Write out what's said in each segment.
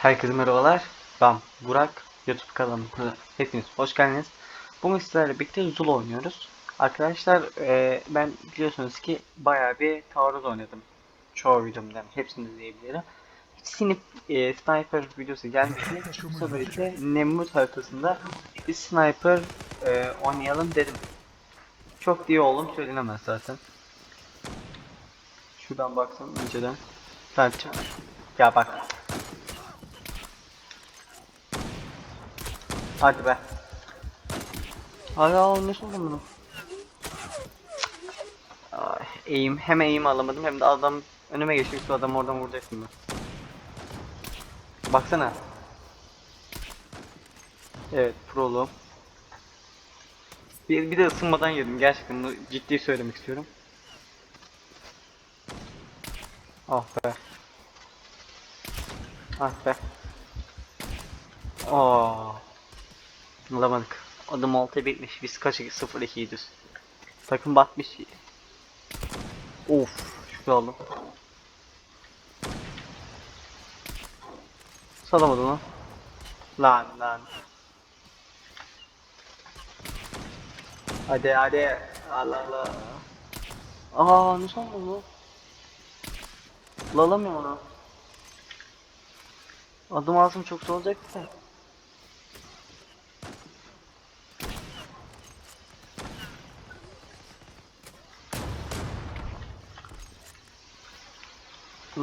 Herkese merhabalar. Ben Burak. YouTube kanalımıza hepiniz hoş geldiniz. Bugün sizlerle birlikte Zul oynuyoruz. Arkadaşlar e, ben biliyorsunuz ki bayağı bir taarruz oynadım. Çoğu videomdan hepsini izleyebilirim. Hiç sinip e, sniper videosu gelmedi. Bu sefer ise Nemrut haritasında bir sniper e, oynayalım dedim. Çok iyi oğlum söylenemez zaten. Şuradan baksam önceden. Tarçın. Ya bak. Hadi be. Hadi almış oldum bunu. Ay, eğim, hem eğim alamadım hem de adam önüme geçti şu adam oradan vuracaktım ben. Baksana. Evet, prolu. Bir, bir de ısınmadan yedim gerçekten bunu ciddi söylemek istiyorum. Ah be. Ah be. Aa. Alamadık. Adım 6 bitmiş. Biz kaç 0 2 gidiyoruz. Takım batmış. Of, şükür aldım. Salamadı lan. Lan lan. Hadi hadi. Allah Allah. Aa nasıl oldu bu? Lalamıyorum onu. Adım alsam çok zor olacaktı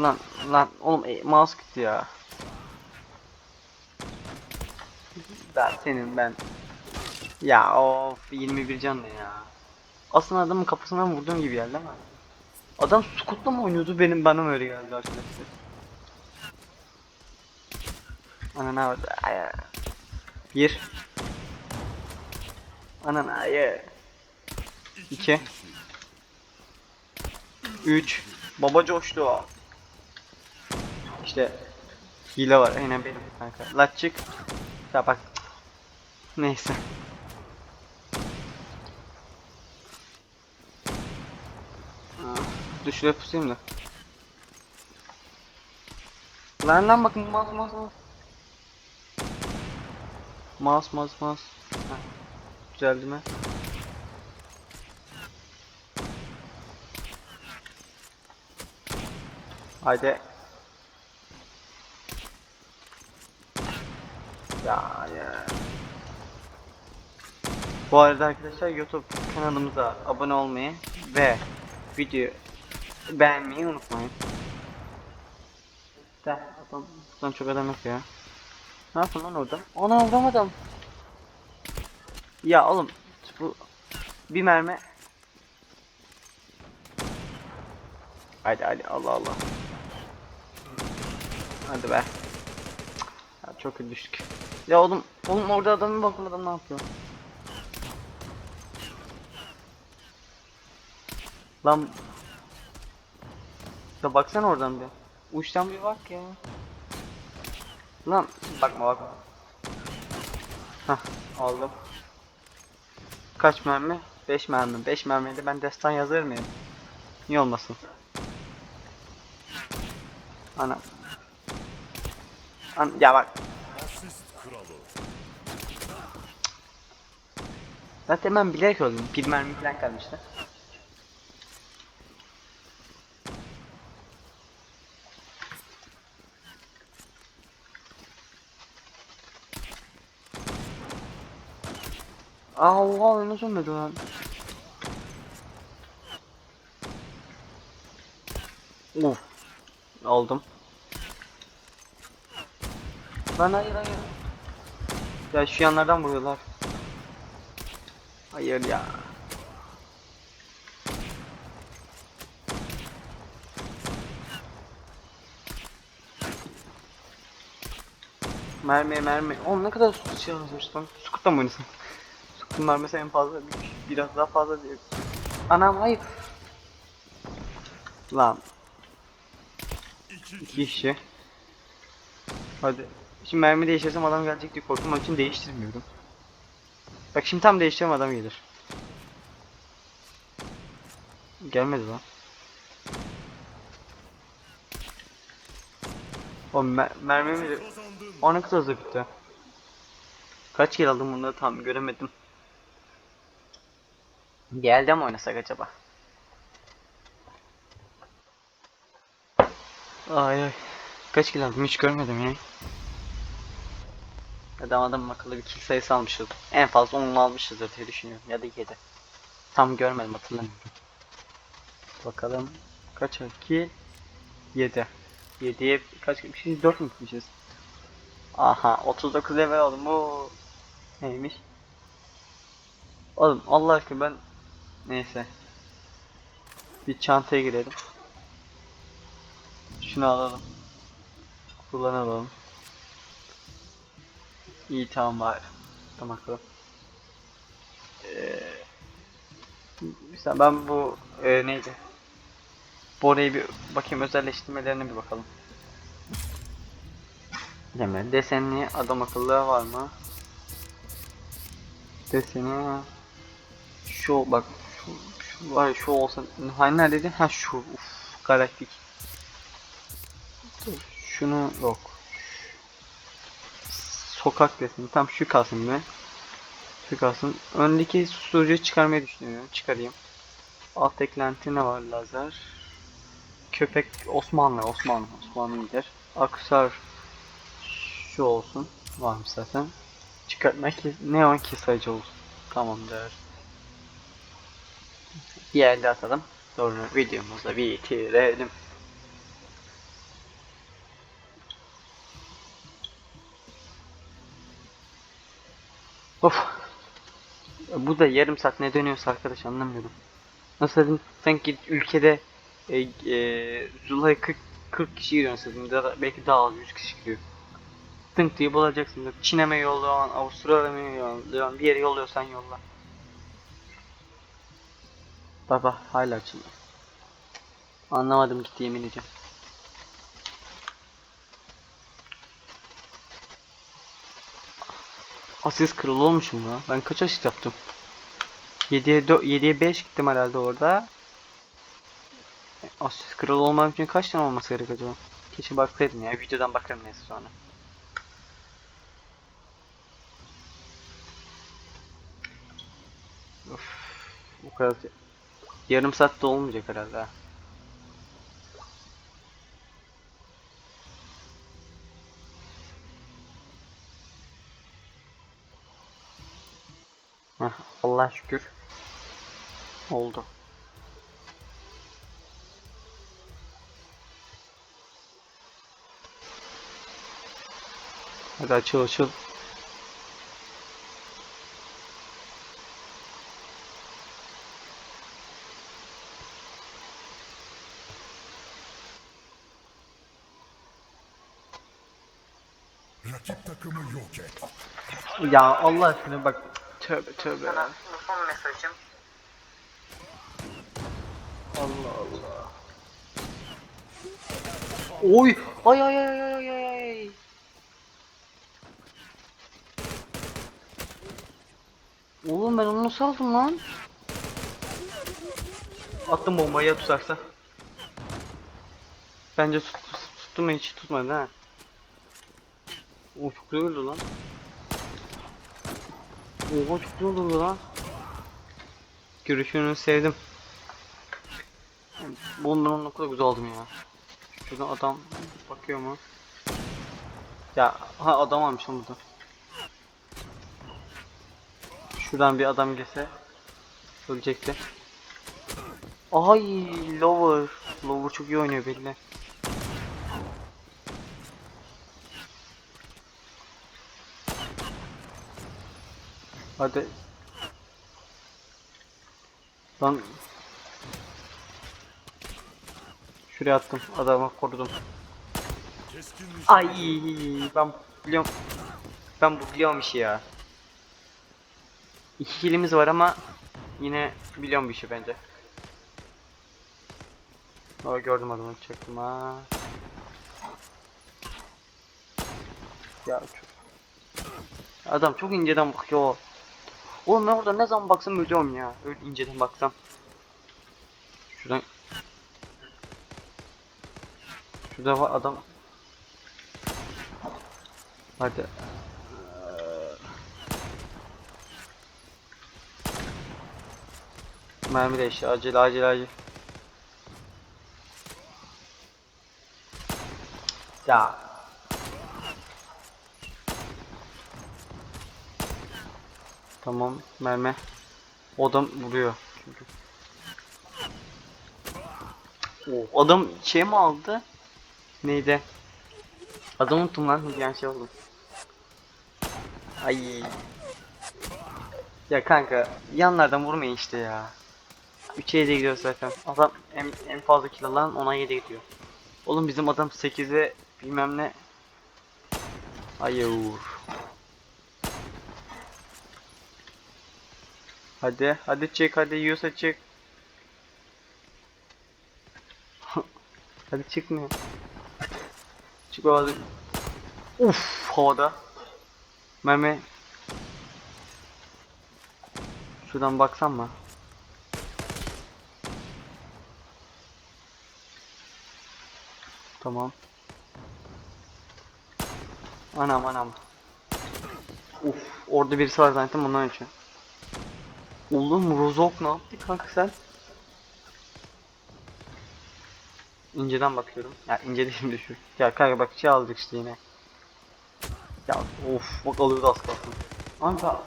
Lan lan oğlum e, mouse gitti ya. Ben senin ben. Ya of 21 can ne ya. Aslında adamın kafasından vurduğum gibi geldi ama. Adam Scott'la mı oynuyordu benim bana mı öyle geldi arkadaşlar. Ana ne var? Ay. Bir. Ana ay. İki. Üç. Baba coştu. İşte hile var aynen benim kanka. La çık. Ya bak. Neyse. Dur şuraya pusayım da. Lan lan bakın mouse mouse mouse. Mouse mouse mouse. Heh. Güzeldi mi? Haydi. Ya. Bu arada arkadaşlar YouTube kanalımıza abone olmayı ve video beğenmeyi unutmayın. De adam buradan çok adam yok ya. Ne yapın lan orada? Ana vuramadım. Ya oğlum bu bir mermi. Hadi hadi Allah Allah. Hadi be. Ya çok düştük. Ya oğlum, oğlum orada adamın bakın adam ne yapıyor? Lan Ya baksana oradan bir. Uçtan bir bak ya. Lan bakma bakma. Hah aldım. Kaç mermi? 5 mermi. 5 mermiyle ben destan yazar mıyım? Niye olmasın? Ana. An ya bak. Zaten ben bilerek öldüm. Bir mermi falan kalmıştı. Allah nasıl ölmedi lan? Uf. Aldım. Lan hayır hayır. Ya şu yanlardan vuruyorlar. Hayır ya. Mermi mermi. Oğlum ne kadar şey yazmış lan. Scoot'la mı oynasın? Scoot'un mermisi en fazla bir- biraz daha fazla diye. Anam hayır. Lan. İki kişi. Hadi. Şimdi mermi değiştirsem adam gelecek diye korktuğum için değiştirmiyorum. Bak şimdi tam değiştirem adam gelir. Gelmedi lan. O mer mermimiz o ne kadar hızlı. Kaç kill aldım da tam göremedim. Geldi mi oynasak acaba? Ay ay. Kaç kill aldım hiç görmedim ya. Adam adam akıllı bir kill sayısı almışız. En fazla 10 almışızdır diye düşünüyorum. Ya da 7. Tam görmedim hatırlamıyorum. Bakalım kaç kill? 7. 7'ye kaç gitmişiz? 4 mü gitmişiz? Aha 39 level oldum. Bu neymiş? Oğlum Allah aşkına ben neyse. Bir çantaya girelim. Şunu alalım. Kullanalım. İyi tamam bari. Tamam bakalım. Ee, mesela ben bu e, neydi? Bu orayı bir bakayım özelleştirmelerine bir bakalım. Deme desenli adam akıllı var mı? Deseni şu bak şu, şu var ya, şu olsa hani neredeydi? Ha şu uf galaktik. Dur, Şunu yok. Sokak deseni tam şu kalsın be. Şu kalsın. Öndeki susturucuyu çıkarmayı düşünüyorum. Çıkarayım. Alt eklenti ne var lazer? Köpek Osmanlı Osmanlı Osmanlı gider. Aksar şu olsun. Varmış zaten. Çıkartmak neon kesacı olsun. Tamamdır. Bir elde atalım. Sonra videomuzu bitirelim. Of. Bu da yarım saat ne dönüyorsa arkadaş anlamıyorum. Nasıl dedim sanki ülkede e, e, Zula'ya 40, 40 kişi giriyor dedim. Da, belki daha az 100 kişi giriyor. Tınk diye bulacaksın. Çin'e mi yolluyorsun, Avustralya'ya mı yolluyorsun, bir yere yolluyorsan yolla. Baba hala açıldı. Anlamadım gitti yemin ediyorum. Asist kralı olmuşum ya. Ben kaç asist yaptım? 7'ye 4 7'ye 5 gittim herhalde orada. Asist kralı olmam için kaç tane olması gerek acaba? Keşke baksaydım ya. Videodan bakarım neyse sonra. Of, bu kadar yarım saat de olmayacak herhalde. Allah şükür. Oldu. Hadi açıl açıl. Rakip takımı yok et. Ya Allah aşkına bak. Tövbe tövbe. Sana son mesajım. Allah Allah. Oy! Ay ay ay ay ay ay. Oğlum ben onu nasıl aldım lan? Attım bombayı ya tutarsa. Bence tut, tuttu mu hiç tutmadı ha. O çok güzel lan. Oha çok güzel oldu lan. Görüşünü sevdim. Bundan ne kadar güzel aldım ya. Şuradan adam bakıyor mu? Ya ha adam lan burada. Şuradan bir adam gelse ölecekti. Ay Lover. Lover çok iyi oynuyor belli. Hadi. Lan Şuraya attım. Adamı korudum. Ay ben biliyorum. Ben bu biliyorum işi ya. İki kilimiz var ama yine biliyorum bir şey bence. Aa gördüm adamı çektim ha. Ya çok... Adam çok inceden bakıyor. Oğlum ben orada ne zaman baksam ölüyorum ya. Öyle inceden baksam. Şuradan Şurada var adam. Hadi. Mermi değişti. Acil acil acil. Ya. Tamam mermi. O adam vuruyor çünkü. O adam şey mi aldı? Neydi? Adamı unuttum lan. Yani şey oldu. Ay. Ya kanka yanlardan vurmayın işte ya. 3'e 7 gidiyor zaten. Adam en, en fazla kill alan 10'a 7 gidiyor. Oğlum bizim adam 8'e bilmem ne. Hayır. Hadi hadi çık hadi yiyorsa çık. hadi çıkmıyor. Çık hadi. Uf havada. Mermi. Şuradan baksam mı? Tamam. Anam anam. Uf orada birisi var zaten ondan önce. Oğlum Rozok ne yaptı kanka sen? İnceden bakıyorum. Ya ince değil de şu. Ya kanka bak şey aldık işte yine. Ya of bak alıyordu az kalsın. Kanka.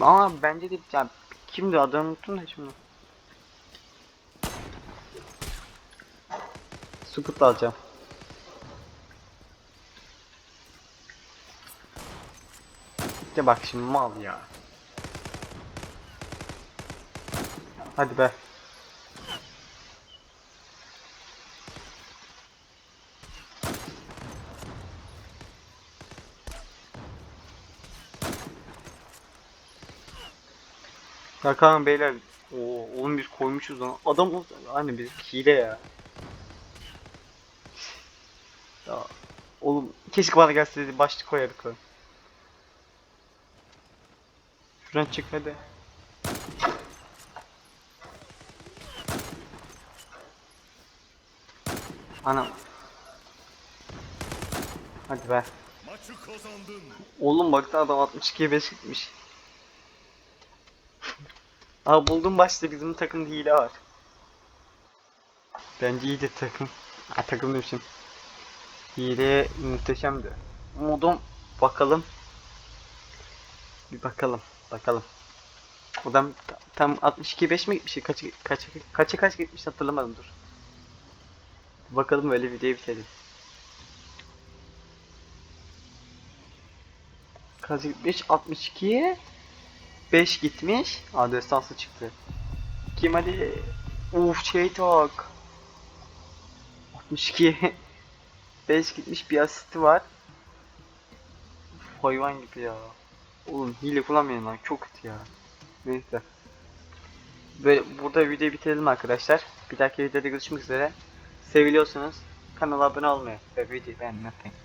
Ama bence de ya kimdi adını unuttum da şimdi. Scoot alacağım. İşte bak şimdi mal ya. Hadi be. Kanka beyler Oo, oğlum biz koymuşuz onu. Adam o- hani biz hile ya. ya. Oğlum keşke bana gelse dedi başlık koyardık o. Şuradan çık hadi. Anam. Hadi be. Maçı kazandın. Oğlum baksana adam 62'ye 5 gitmiş. Aa buldum başta bizim takımda hile var. Bence iyiydi takım. Ha takım demişim. Hile muhteşemdi. Modum bakalım. Bir bakalım. Bakalım. Adam ta- tam 62 5 mi gitmiş? Kaç kaç kaça kaç gitmiş hatırlamadım dur. Bakalım böyle videoyu bitirelim. Kaç gitmiş? 62'ye 5 gitmiş. Aa destansı çıktı. Kim hadi? Uf şey tak. 62 5 gitmiş bir asisti var. Hayvan gibi ya. Oğlum hile kullanmayın lan çok kötü ya. Neyse. Böyle burada videoyu bitirelim arkadaşlar. Bir dahaki videoda görüşmek üzere. Seviliyorsanız kanala abone olmayı ve videoyu beğenmeyi unutmayın.